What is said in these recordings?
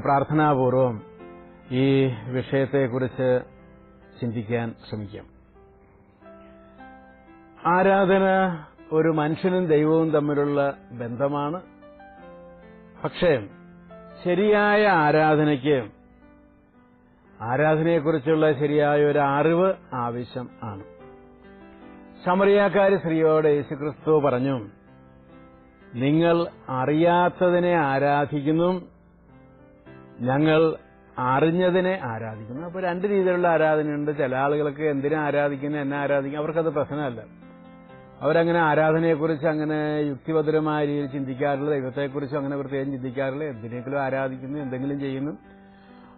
പ്രാർത്ഥനാപൂർവം ഈ വിഷയത്തെക്കുറിച്ച് ചിന്തിക്കാൻ ശ്രമിക്കാം. ആരാധന ഒരു മനുഷ്യനും ദൈവവും തമ്മിലുള്ള ബന്ധമാണ്. പക്ഷേ ശരിയായ ആരാധനയ്ക്ക് ആരാധനയെക്കുറിച്ചുള്ള ശരിയായ ഒരു അറിവ് ആവശ്യം ആണ്. ശമറിയാക്കാരി സ്ത്രീയോട് യേശുക്രിസ്തു പറഞ്ഞു നിങ്ങൾ അറിയാത്തതിനെ ആരാധിക്കുന്നു ഞങ്ങൾ അറിഞ്ഞതിനെ ആരാധിക്കുന്നു. അപ്പൊ രണ്ട് രീതിയിലുള്ള ആരാധനയുണ്ട്. ചില ആളുകൾക്ക് എന്തിനെ ആരാധിക്കുന്നു എന്നെ ആരാധിക്കുന്നു അവർക്കത് പ്രശ്നമല്ല. അവരങ്ങനെ ആരാധനയെക്കുറിച്ച് അങ്ങനെ യുക്തിഭദ്രമായ രീതിയിൽ ചിന്തിക്കാറില്ല. ദൈവത്തെക്കുറിച്ചും അങ്ങനെ പ്രത്യേകം ചിന്തിക്കാറില്ല. എന്തിനെങ്കിലും ആരാധിക്കുന്നു എന്തെങ്കിലും ചെയ്യുന്നു.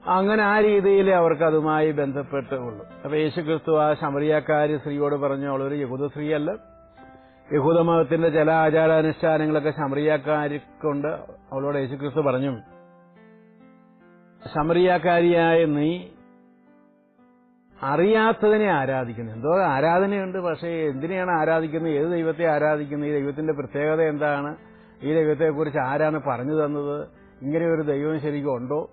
അങ്ങനെ ആ രീതിയിൽ അവർക്ക് അതുമായി ബന്ധപ്പെട്ട് ഉള്ളു. അപ്പൊ യേശുക്രിസ്തു ആ ശമറിയാക്കാരി സ്ത്രീയോട് പറഞ്ഞു അവളൊരു യഹൂദ സ്ത്രീയല്ല. യഹൂദ മതത്തിന്റെ ചില ആചാരാനുഷ്ഠാനങ്ങളൊക്കെ ശമറിയാക്കാരിക്കൊണ്ട് അവളോട് യേശു ക്രിസ്തു പറഞ്ഞു ശമറിയാക്കാരിയായ നീ അറിയാത്തതിനെ ആരാധിക്കുന്നു. എന്തോ ആരാധനയുണ്ട് പക്ഷേ എന്തിനെയാണ് ആരാധിക്കുന്നത്? ഏത് ദൈവത്തെ ആരാധിക്കുന്നത്? ഈ ദൈവത്തിന്റെ പ്രത്യേകത എന്താണ്? ഈ ദൈവത്തെക്കുറിച്ച് ആരാണ് പറഞ്ഞു തന്നത്? ഇങ്ങനെ ഒരു ദൈവം ശരിക്കും ഉണ്ടോ?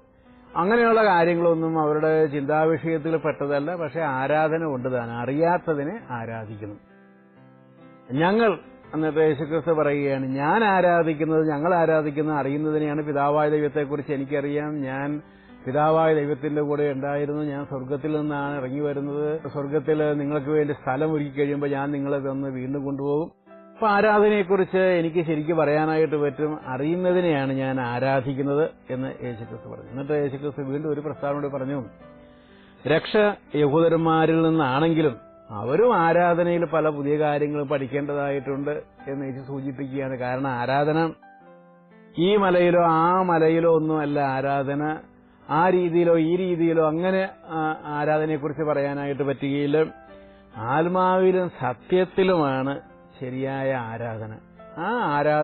അങ്ങനെയുള്ള കാര്യങ്ങളൊന്നും അവരുടെ ചിന്താവിഷയത്തിൽ പെട്ടതല്ല പക്ഷെ ആരാധന ഉണ്ട് താൻ. അറിയാത്തതിനെ ആരാധിക്കുന്നു. ഞങ്ങൾ എന്നിട്ട് യേശുക്രിസ്തു പറയുകയാണ് ഞാൻ ആരാധിക്കുന്നത് ഞങ്ങൾ ആരാധിക്കുന്നത് അറിയുന്നതിനെയാണ് പിതാവായ ദൈവത്തെക്കുറിച്ച് എനിക്കറിയാം. ഞാൻ പിതാവായ ദൈവത്തിന്റെ കൂടെ ഉണ്ടായിരുന്നു. ഞാൻ സ്വർഗത്തിൽ നിന്നാണ് ഇറങ്ങി വരുന്നത്. സ്വർഗത്തിൽ നിങ്ങൾക്ക് വേണ്ടി സ്ഥലം ഒരുക്കി കഴിയുമ്പോൾ ഞാൻ നിങ്ങളെ തന്ന് വീണ്ടും കൊണ്ടുപോകും. അപ്പൊ ആരാധനയെക്കുറിച്ച് എനിക്ക് ശരിക്കും പറയാനായിട്ട് പറ്റും. അറിയുന്നതിനെയാണ് ഞാൻ ആരാധിക്കുന്നത് എന്ന് യേശുക്രിസ്തു പറഞ്ഞു. എന്നിട്ട് യേശുക്രിസ്തു വീണ്ടും ഒരു പ്രസ്താവനയോട് പറഞ്ഞു രക്ഷ യഹൂദന്മാരിൽ നിന്നാണെങ്കിലും അവരും ആരാധനയിൽ പല പുതിയ കാര്യങ്ങൾ പഠിക്കേണ്ടതായിട്ടുണ്ട് എന്ന് യേശു സൂചിപ്പിക്കുകയാണ്. കാരണം ആരാധന ഈ മലയിലോ ആ മലയിലോ ഒന്നുമല്ല ആരാധന. ആ രീതിയിലോ ഈ രീതിയിലോ അങ്ങനെ ആരാധനയെക്കുറിച്ച് പറയാനായിട്ട് പറ്റുകയില്ല. ആത്മാവിലും സത്യത്തിലുമാണ് ശരിയായ ആരാധന. ആ ആരാധന